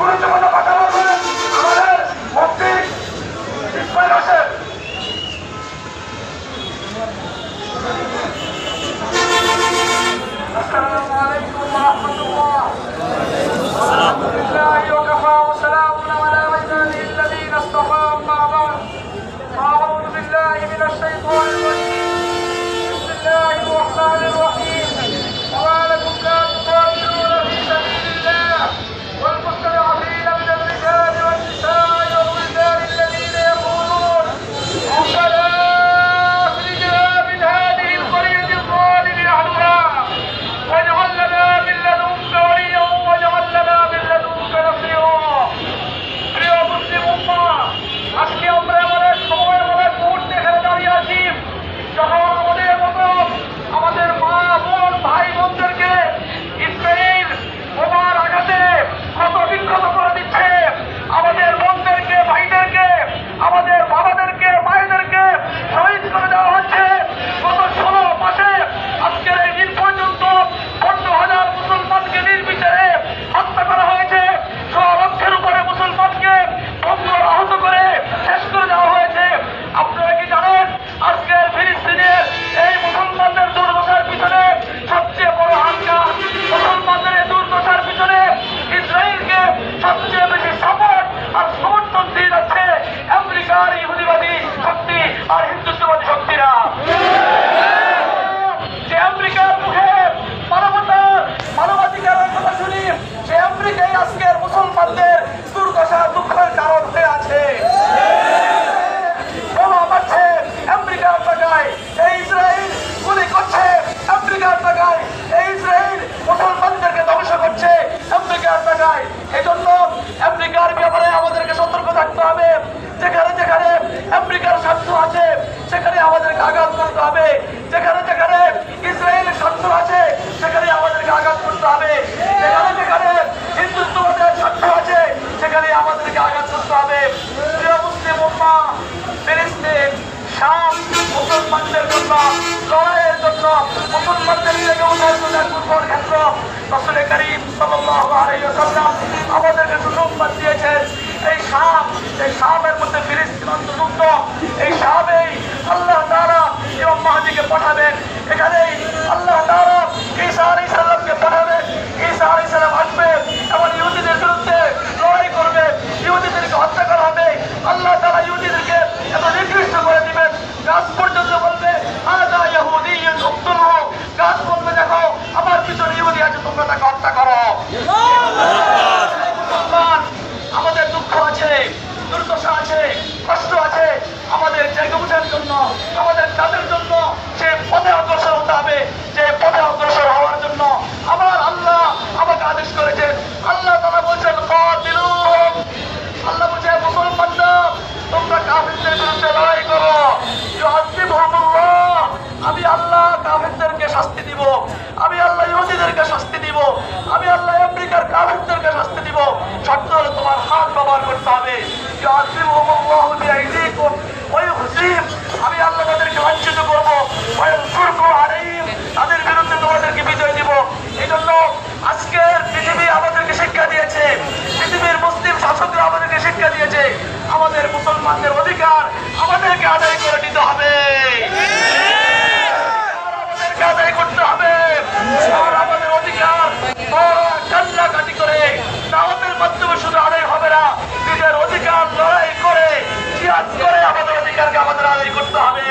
করেছে রসুল করিম সাল্লাল্লাহু আলাইহি ওয়াসাল্লাম আমাদেরকে সুসংবাদ দিয়েছেন এই শাম এই শামের মধ্যে ফিলিস্তিন অন্তর্ভুক্ত এই শামেই আল্লাহ তাআলা ইমাম মাহদিকে পাঠাবেন আমাদের অধিকার আমাদেরকে আদায় করে নিতে হবে। আমাদেরকে আদায় করতে হবে। আমাদের অধিকার কান্নাকাটি করে। শুধু আদায় হবে না, নিজের অধিকার করে আমাদের অধিকারকে আমাদের আদায় করতে হবে।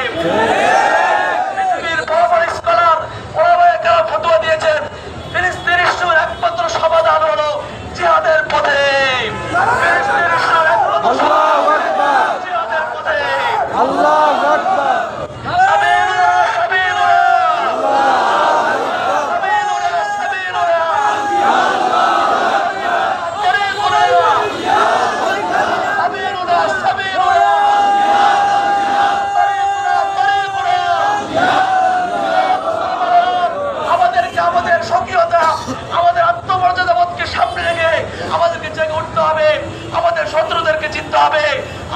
শত্রুদেরকে চিনতে হবে।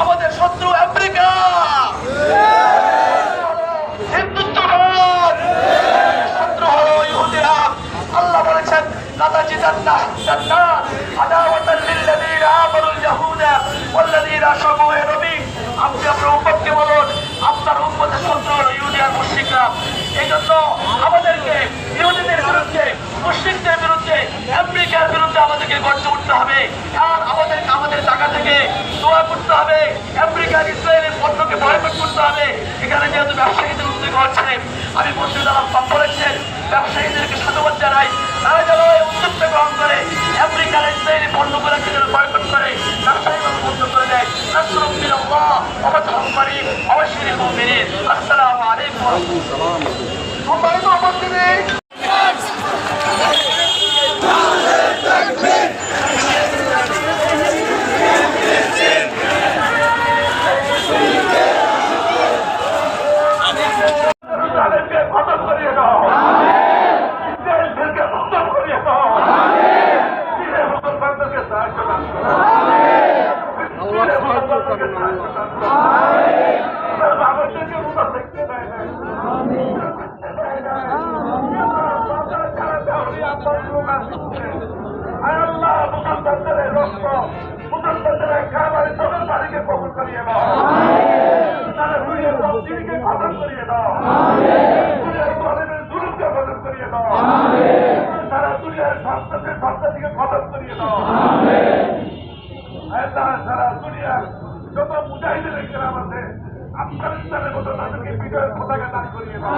আমাদের শত্রু ইহুদিরা। আল্লাহ বলেছেন উম্মতকে বলুন, আপনার শত্রু আমাদেরকে, ইহুদিদের বিরুদ্ধে বিরুদ্ধে বিরুদ্ধে আমাদেরকে উঠতে হবে আর আমাদের আমাদের টাকা থেকে দোয়া করতে হবে। আমেরিকার ইসরায়েলের পণ্যকে বয়কট করতে হবে। এখানে যেহেতু ব্যবসায়ীদের উদ্যোগ হচ্ছে, আমি বন্ধু দ্বারা বলেছেন ব্যবসায়ীদেরকে সাধুবাদ জানাই তারা যেন এই উদ্যোগটা গ্রহণ করে আমেরিকার ইসরায়েলি পণ্যগুলোকে যেন বয়কট করে ব্যবসায়ীভাবে বন্ধ করে দেয় নাসরুম মিনাল্লাহ ওয়া ফাতহুম করিম ওয়া বাশশিরিল মুমিনিন আসসালামু আলাইকুম ওয়া রাহমাতুল্লাহ সম্মানিত উপস্থিতি তাদেরকে খতম করিয়ে দাও ইসরায়েলদেরকে খতম করিয়ে দাও ফিরে মুসলমানদেরকে সাহায্য দান করো ফিরে মুসলমানদেরকে সাহায্য দান করো তার বাবাদেরকে উন্নত দেখতে দেয় না আয় আল্লাহ, মুসলমানদের রক্ত মুসলমানদের খাবার সকল বাড়িকে কবুল করিয়ে দাও তারা দুনিয়ার তফসিলকে খতম করিয়ে দাও দুনিয়ার গরিবের জুলুমকে খতম করিয়ে দাও তারা দুনিয়ার সন্তানের সন্তানকে খতম করিয়ে দাও আল্লাহ সারা দুনিয়ার যত মুজাহিদের গ্রাম আছে আফগানিস্তানের মতো তাদেরকে বিজয়ের পতাকা দান করিয়ে দাও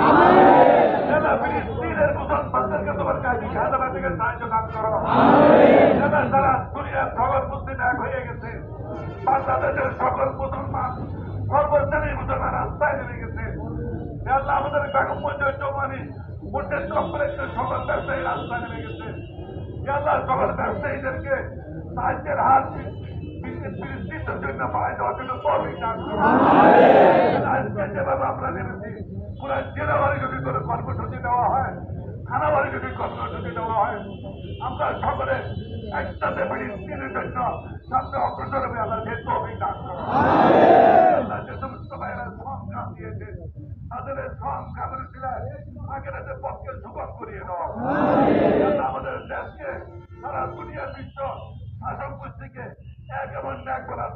যারা ফিলিস্তিনের মুসলমানদেরকে তোমার কাজে শাহাদাবাদ থেকে সাহায্য দান করো যারা সারা দুনিয়ার সকল মুসলিম এক হয়ে গেছে বাংলাদেশের সকল মুসলমান সর্বশ্রেণীর মুসলমান রাস্তায় নেমে গেছে যদি দেওয়া হয়, আমরা সকলে একসাথে ফিলিস্তিনের জন্য সামনে অগ্রসর হবে আল্লাহ যেহেতু আল্লাহ যে সমস্ত ভাইয়েরা সংগ্রাম দিয়েছে, তাদের এই সংগ্রামের ছিলেন আগের পক্ষে সুগম করিয়ে দাও। আমাদের দেশকে, সারা দুনিয়ার বিশ্ব শাসক গোষ্ঠীকে এক এবং এক করার